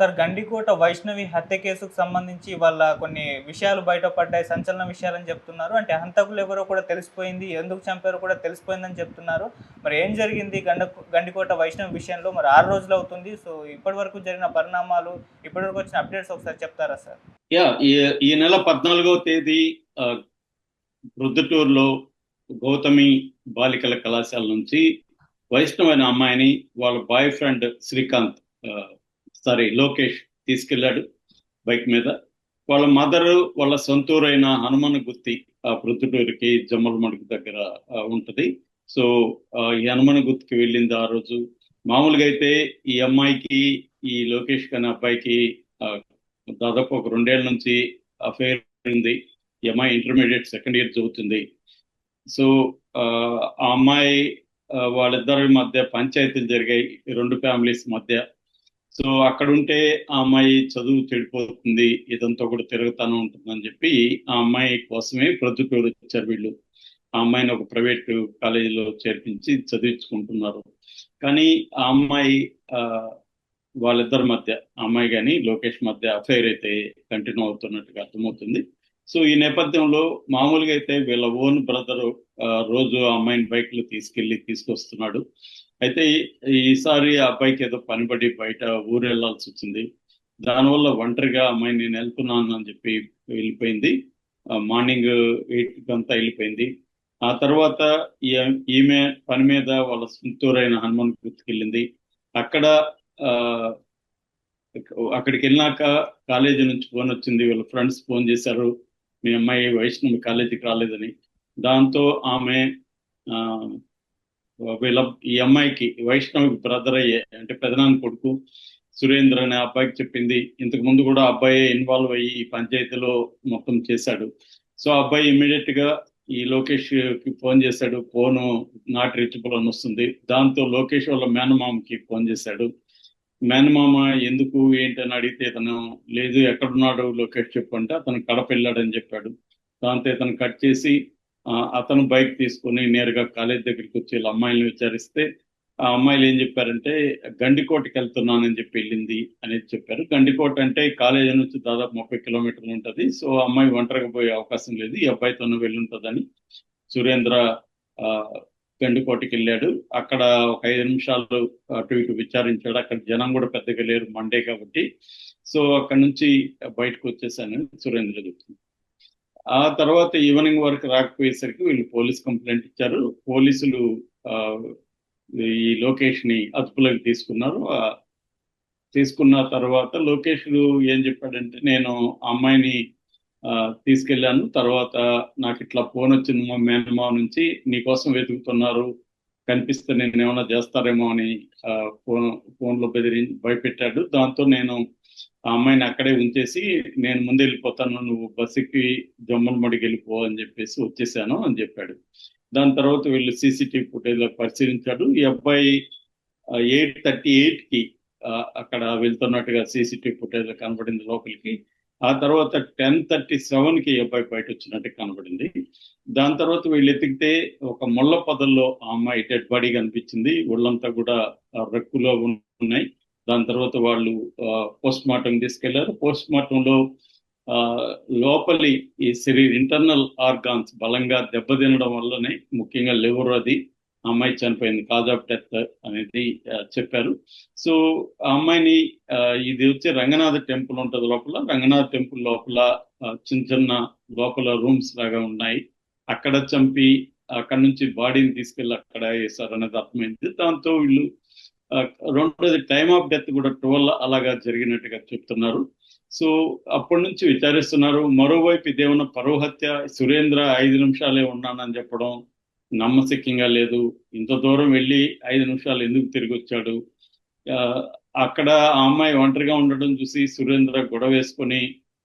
Sir Gandikota Vaishnavi హత్య కేసుకు సంబంధించి వాళ్ళ కొన్ని విషయాలు బయటపడ్డాయి సంచలన విషయాలని చెప్తున్నారు. అంటే హంతకులు ఎవరో కూడా తెలిసిపోయింది ఎందుకు చంపారో కూడా తెలిసిపోయిందని చెప్తున్నారు. మరి ఏం జరిగింది గండ గండికోట వైష్ణవి విషయంలో? మరి ఆరు రోజులు అవుతుంది. సో ఇప్పటి వరకు జరిగిన పరిణామాలు ఇప్పటి వరకు వచ్చిన అప్డేట్స్ ఒకసారి చెప్తారా సార్? యా ఈ నెల పద్నాలుగవ తేదీ ఆ, ప్రొద్దుటూరులో గౌతమి బాలికల కళాశాల నుంచి వైష్ణవ్ అనే అమ్మాయిని వాళ్ళ boy friend Srikanth sorry Lokesh తీసుకెళ్ళాడు బైక్ మీద. వాళ్ళ మదర్ వాళ్ళ సొంతూరైన హనుమాన్ గుత్తి ఆ ప్రొద్దుటూరుకి జమ్మలమడుగు దగ్గర ఉంటుంది ఉంటది. సో ఈ హనుమాన్ గుత్తికి వెళ్ళింది ఆ రోజు. మామూలుగా అయితే ఈ అమ్మాయికి ఈ లోకేష్ కానీ అబ్బాయికి దాదాపు ఒక రెండేళ్ళ నుంచి అఫైర్ ఉంది. ఈ అమ్మాయి ఇంటర్మీడియట్ సెకండ్ ఇయర్ చదువుతుంది. సో ఆ అమ్మాయి వాళ్ళిద్దరి మధ్య పంచాయతీలు జరిగాయి. రెండు ఫ్యామిలీస్ మధ్య. సో అక్కడ ఉంటే ఆ అమ్మాయి చదువు చెడిపోతుంది ఇదంతా కూడా తిరుగుతానే ఉంటుందని చెప్పి ఆ అమ్మాయి కోసమే ప్రొద్దుటూరు వచ్చారు వీళ్ళు. ఆ అమ్మాయిని ఒక ప్రైవేట్ కాలేజీలో చేర్పించి చదివించుకుంటున్నారు. కానీ ఆ అమ్మాయి ఆ, వాళ్ళిద్దరి మధ్య అమ్మాయి కానీ లోకేష్ మధ్య అఫైర్ అయితే కంటిన్యూ అవుతున్నట్టుగా అర్థమవుతుంది. సో ఈ నేపథ్యంలో మామూలుగా అయితే వీళ్ళ ఓన్ బ్రదర్ రోజు ఆ అమ్మాయిని బైక్లో తీసుకెళ్ళి తీసుకొస్తున్నాడు. అయితే ఈ- ఈసారి ఆ అబ్బాయికి ఏదో పనిపడి బయట ఊరు వెళ్ళాల్సి వచ్చింది. దానివల్ల ఒంటరిగా అమ్మాయి నేను వెళ్తున్నాను అని చెప్పి వెళ్ళిపోయింది. మార్నింగ్ ఎయిట్ అంతా వెళ్ళిపోయింది. ఆ తర్వాత ఈ- ఈమె పని మీద వాళ్ళ సొంతూరైన హనుమాన్ గుర్తుకెళ్ళింది. అక్కడ ఆ, అక్కడికి వెళ్ళినాక కాలేజీ నుంచి ఫోన్ వచ్చింది. వీళ్ళ ఫ్రెండ్స్ ఫోన్ చేశారు. మీ అమ్మాయి వైష్ణవి కాలేజీకి రాలేదని. దాంతో ఆమె ఆ, వీళ్ళ ఈ అమ్మాయికి వైష్ణవికి బ్రదర్ అయ్యే అంటే పెదనాన్న కొడుకు సురేంద్ర అనే అబ్బాయికి చెప్పింది. ఇంతకు ముందు కూడా అబ్బాయి ఇన్వాల్వ్ అయ్యి ఈ పంచాయతీలో మొత్తం చేశాడు. సో అబ్బాయి ఇమీడియట్గా ఈ లోకేష్కి ఫోన్ చేశాడు. ఫోన్ నాట్ రీచబుల్ అని వస్తుంది. దాంతో లోకేష్ వాళ్ళ మేనమామకి ఫోన్ చేశాడు. మేనమామ ఎందుకు ఏంటని అడిగితే తను లేదు ఎక్కడున్నాడు లోకేష్? చెప్పు అంటే అతను కడప వెళ్ళాడని చెప్పాడు. దాంతో ఇతను కట్ చేసి అతను బైక్ తీసుకొని నేరుగా కాలేజ్ దగ్గరికి వచ్చి వీళ్ళ అమ్మాయిని విచారిస్తే ఆ అమ్మాయిలు ఏం చెప్పారంటే గండికోటకి వెళ్తున్నానని చెప్పి వెళ్ళింది అనేది చెప్పారు. గండికోట అంటే కాలేజీ నుంచి దాదాపు ముప్పై కిలోమీటర్లు ఉంటుంది. సో ఆ అమ్మాయి ఒంటరిగా పోయే అవకాశం లేదు. ఈ అబ్బాయితోనూ వెళ్ళుంటుందని సురేంద్ర ఆ, గండికోటకి వెళ్ళాడు. అక్కడ ఒక ఐదు నిమిషాలు అటు ఇటు విచారించాడు. అక్కడ జనం కూడా పెద్దగా లేరు. మండే కాబట్టి. సో అక్కడ నుంచి బయటకు వచ్చేసాను సురేంద్ర చెప్తుంది ఆ తర్వాత ఈవినింగ్ వరకు రాకపోయేసరికి వీళ్ళు పోలీస్ కంప్లైంట్ ఇచ్చారు. పోలీసులు ఆ, ఈ లోకేష్ని అదుపులోకి తీసుకున్నారు. ఆ, తీసుకున్న తర్వాత లోకేష్ ఏం చెప్పాడంటే నేను ఆ అమ్మాయిని ఆ, తీసుకెళ్ళాను. తర్వాత నాకు ఇట్లా ఫోన్ వచ్చింది మా మేనమా నుంచి. నీకోసం వెతుకుతున్నారు. కనిపిస్తే నేను ఏమైనా చేస్తారేమో అని ఫోన్ ఫోన్లో బెదిరి భయపెట్టాడు. దాంతో నేను ఆ అమ్మాయిని అక్కడే ఉంచేసి నేను ముందు వెళ్ళిపోతాను నువ్వు బస్సుకి జమ్మలమడికి వెళ్ళిపో అని చెప్పేసి వచ్చేసాను అని చెప్పాడు. దాని తర్వాత వీళ్ళు సీసీటీవీ ఫుటేజ్ పరిశీలించాడు. ఈ అబ్బాయి ఎయిట్ థర్టీ ఎయిట్కి అక్కడ వెళ్తున్నట్టుగా సీసీటీవీ ఫుటేజ్ కనబడింది లోపలికి. ఆ తర్వాత టెన్ థర్టీ సెవెన్కి ఈ అబ్బాయి బయట వచ్చినట్టు కనబడింది. దాని తర్వాత వీళ్ళు ఎతికితే ఒక ముళ్ళ పొదల్లో ఆ అమ్మాయి డెడ్ బాడీ కనిపించింది. ఒళ్ళంతా కూడా రెక్కులో ఉన్నాయి. దాని తర్వాత వాళ్ళు పోస్ట్ మార్టం తీసుకెళ్ళారు. పోస్ట్ మార్టంలో ఆ, లోపలి ఈ శరీర ఇంటర్నల్ ఆర్గాన్స్ బలంగా దెబ్బతినడం వల్లనే ముఖ్యంగా లివర్ అది అమ్మాయి చనిపోయింది కాజ్ ఆఫ్ డెత్ అనేది చెప్పారు. సో ఆ అమ్మాయిని ఇది వచ్చి రంగనాథ టెంపుల్ ఉంటుంది లోపల. రంగనాథ టెంపుల్ లోపల చిన్న చిన్న లోపల రూమ్స్ లాగా ఉన్నాయి. అక్కడ చంపి అక్కడ నుంచి బాడీని తీసుకెళ్ళి అక్కడ వేశారు అనేది అర్థమైంది. దాంతో వీళ్ళు రెండోది టైమ్ ఆఫ్ డెత్ కూడా ట్వెల్వ్ అలాగా జరిగినట్టుగా చెప్తున్నారు. సో అప్పటి నుంచి విచారిస్తున్నారు. మరోవైపు ఇదేమన్నా పరువు హత్య సురేంద్ర ఐదు నిమిషాలే ఉన్నానని చెప్పడం నమ్మశక్యంగా లేదు. ఇంత దూరం వెళ్ళి ఐదు నిమిషాలు ఎందుకు తిరిగి వచ్చాడు? ఆ, అక్కడ ఆ అమ్మాయి ఒంటరిగా ఉండడం చూసి సురేంద్ర గొడవ వేసుకొని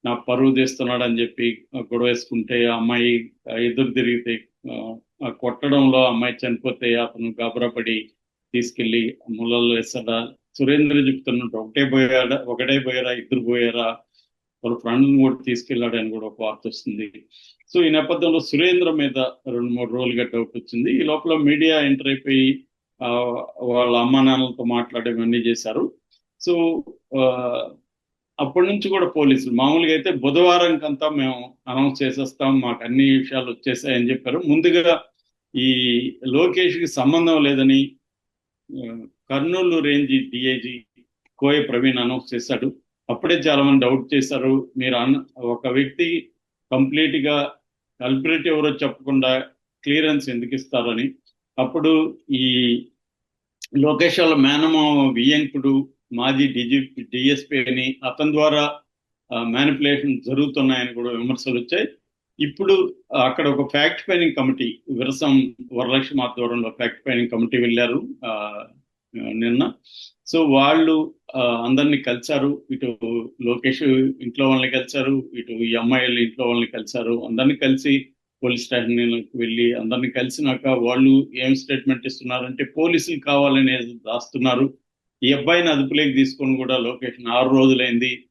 నా పరువు తీస్తున్నాడు అని చెప్పి గొడవ వేసుకుంటే ఆ అమ్మాయి ఎదురు తిరిగితే కొట్టడంలో అమ్మాయి చనిపోతే అతను గాబరాపడి తీసుకెళ్ళి ముళ్ళల్లో వేస్తాడా? సురేంద్ర చెప్తున్నట్టు ఒకటే పోయాడా ఒకటే పోయారా ఇద్దరు పోయారా? వాళ్ళ ఫ్రెండ్ కూడా తీసుకెళ్ళాడని కూడా ఒక వార్త వస్తుంది. సో ఈ నేపథ్యంలో సురేంద్ర మీద రెండు మూడు రోజులుగా డౌట్ వచ్చింది. ఈ లోపల మీడియా ఎంటర్ అయిపోయి వాళ్ళ అమ్మా నాన్నలతో మాట్లాడేవన్నీ చేశారు. సో ఆ, అప్పటి నుంచి కూడా పోలీసులు మామూలుగా అయితే బుధవారం కంతా మేము అనౌన్స్ చేసేస్తాం మాకు అన్ని విషయాలు వచ్చేసాయని చెప్పారు. ముందుగా ఈ లోకేష్కి సంబంధం లేదని Kurnool range DIG Koya Praveen announce చేశాడు. అప్పుడే చాలా మంది డౌట్ చేశారు. మీరు అన్న ఒక వ్యక్తి కంప్లీట్గా కల్పరేట్ ఎవరో చెప్పకుండా క్లియరెన్స్ ఎందుకు ఇస్తారని. అప్పుడు ఈ లోకేష్ వాళ్ళ మేనమో వియంకుడు మాజీ డిజి డిఎస్పీ అని అతని ద్వారా మ్యానిపులేషన్ జరుగుతున్నాయని కూడా విమర్శలు వచ్చాయి. ఇప్పుడు అక్కడ ఒక fact finding committee Virasam Varalakshmi ఆధ్వర్యంలో ఫ్యాక్ట్ ఫైనింగ్ కమిటీ వెళ్ళారు నిన్న. సో వాళ్ళు అందరినీ కలిశారు. ఇటు లోకేష్ ఇంట్లో వాళ్ళని కలిశారు. ఇటు ఈ అమ్మాయిలు ఇంట్లో వాళ్ళని కలిశారు. అందరినీ కలిసి పోలీస్ స్టేషన్ వెళ్ళి అందరినీ కలిసినాక వాళ్ళు ఏం స్టేట్మెంట్ ఇస్తున్నారంటే పోలీసులు కావాలని దాస్తున్నారు ఈ అబ్బాయిని అదుపులోకి తీసుకొని కూడా లొకేషన్ ఆరు రోజులైంది.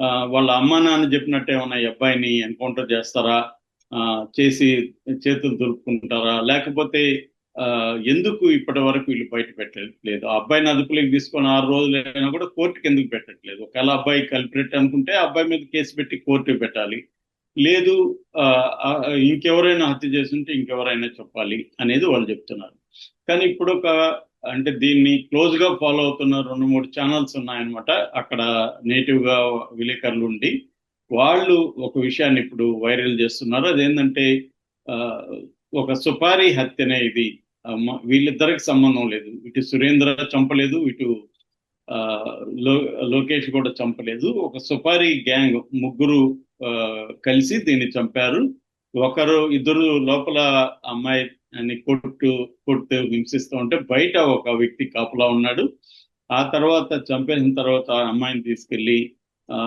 ఆ, వాళ్ళ అమ్మా నాన్న చెప్పినట్టు ఉన్న ఈ అబ్బాయిని ఎన్కౌంటర్ చేస్తారా? ఆ, చేసి చేతులు దులుపుకుంటారా? లేకపోతే ఎందుకు ఇప్పటి వరకు వీళ్ళు బయట పెట్టలేదు ఆ అబ్బాయిని అదుపులోకి తీసుకొని ఆరు రోజులైనా కూడా కోర్టుకి ఎందుకు పెట్టట్లేదు? ఒకవేళ అబ్బాయి కల్పరేట్ అనుకుంటే అబ్బాయి మీద కేసు పెట్టి కోర్టుకి పెట్టాలి. లేదు ఆ, ఇంకెవరైనా హత్య చేస్తుంటే ఇంకెవరైనా చెప్పాలి అనేది వాళ్ళు చెప్తున్నారు. కానీ ఇప్పుడు ఒక అంటే దీన్ని క్లోజ్గా ఫాలో అవుతున్న రెండు మూడు ఛానల్స్ ఉన్నాయన్నమాట. అక్కడ నేటివ్గా విలేకరులు ఉండి వాళ్ళు ఒక విషయాన్ని ఇప్పుడు వైరల్ చేస్తున్నారు. అదేంటంటే ఆ, ఒక సుపారీ హత్యనే ఇది. వీళ్ళిద్దరికి సంబంధం లేదు. ఇటు సురేంద్ర చంపలేదు ఇటు ఆ, లో లోకేష్ కూడా చంపలేదు. ఒక సుపారీ గ్యాంగ్ ముగ్గురు ఆ, కలిసి దీన్ని చంపారు. ఒకరు ఇద్దరు లోపల అమ్మాయి అని కొట్టు కొట్టు హింసిస్తూ ఉంటే బయట ఒక వ్యక్తి కాపులా ఉన్నాడు. ఆ తర్వాత చంపేసిన తర్వాత ఆ అమ్మాయిని తీసుకెళ్ళి ఆ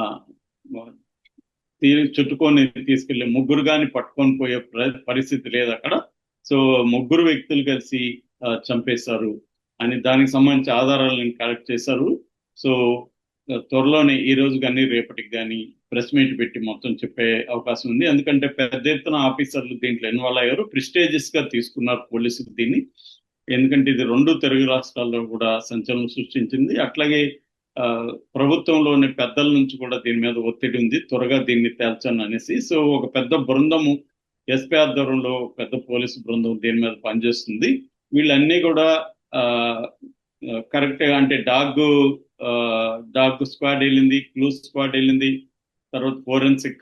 తీ- చుట్టుకొని తీసుకెళ్ళి ముగ్గురు కానీ పట్టుకొని పోయే పరిస్థితి లేదు అక్కడ. సో ముగ్గురు వ్యక్తులు కలిసి చంపేశారు. అని దానికి సంబంధించి ఆధారాలను కలెక్ట్ చేశారు. సో త్వరలోనే ఈ రోజు కానీ రేపటికి కానీ ప్రెస్ మీట్ పెట్టి మొత్తం చెప్పే అవకాశం ఉంది. ఎందుకంటే పెద్ద ఎత్తున ఆఫీసర్లు దీంట్లో ఇన్వాల్వ్ అయ్యారు. ప్రిస్టేజియస్గా తీసుకున్నారు పోలీసులు దీన్ని. ఎందుకంటే ఇది రెండు తెలుగు రాష్ట్రాల్లో కూడా సంచలనం సృష్టించింది. అట్లాగే ఆ, ప్రభుత్వంలోని పెద్దల నుంచి కూడా దీని మీద ఒత్తిడి ఉంది. త్వరగా దీన్ని తేల్చండి అనేసి. సో ఒక పెద్ద బృందము ఎస్పీ ఆధ్వర్యంలో పెద్ద పోలీసు బృందం దీని మీద పనిచేస్తుంది. వీళ్ళన్నీ కూడా కరెక్ట్ అంటే డాగ్ డాగ్ స్క్వాడ్ వెళ్ళింది క్లూ స్క్వాడ్ వెళ్ళింది తర్వాత ఫోరెన్సిక్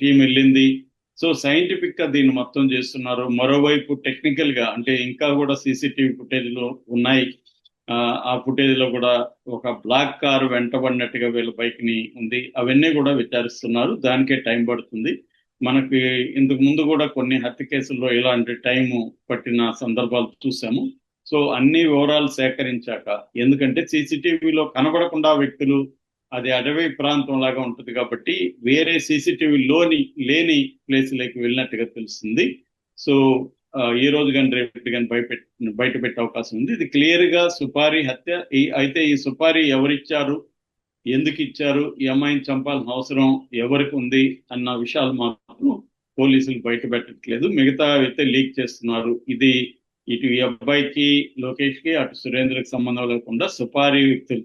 టీం వెళ్ళింది. సో సైంటిఫిక్గా దీన్ని మొత్తం చేస్తున్నారు. మరోవైపు టెక్నికల్గా అంటే ఇంకా కూడా సీసీటీవీ ఫుటేజ్లో ఉన్నాయి. ఆ, ఆ ఫుటేజ్లో కూడా ఒక బ్లాక్ కార్ వెంటబడినట్టుగా వీళ్ళ బైక్ని ఉంది. అవన్నీ కూడా విచారిస్తున్నారు. దానికే టైం పడుతుంది. మనకి ఇంతకు ముందు కూడా కొన్ని హత్య కేసుల్లో ఇలాంటి టైం పట్టిన సందర్భాలు చూసాము. సో అన్ని వివరాలు సేకరించాక ఎందుకంటే సీసీటీవీలో కనబడకుండా వ్యక్తులు అది అటవీ ప్రాంతం లాగా ఉంటుంది కాబట్టి వేరే సీసీటీవీ లోని లేని ప్లేస్లోకి వెళ్ళినట్టుగా తెలుస్తుంది. సో ఈ రోజు కానీ రేపు కానీ బయట బయట పెట్టే అవకాశం ఉంది. ఇది క్లియర్గా సుపారీ హత్య ఈ- అయితే ఈ సుపారీ ఎవరిచ్చారు ఎందుకు ఇచ్చారు ఈ అమ్మాయిని చంపాల్సిన అవసరం ఎవరికి ఉంది? అన్న విషయాలు మాత్రం పోలీసులు బయట పెట్టట్లేదు మిగతా అయితే లీక్ చేస్తున్నారు. ఇది ఇటు ఈ అబ్బాయికి లోకేష్కి అటు సురేంద్రకి సంబంధం లేకుండా సుపారీ వ్యక్తులు.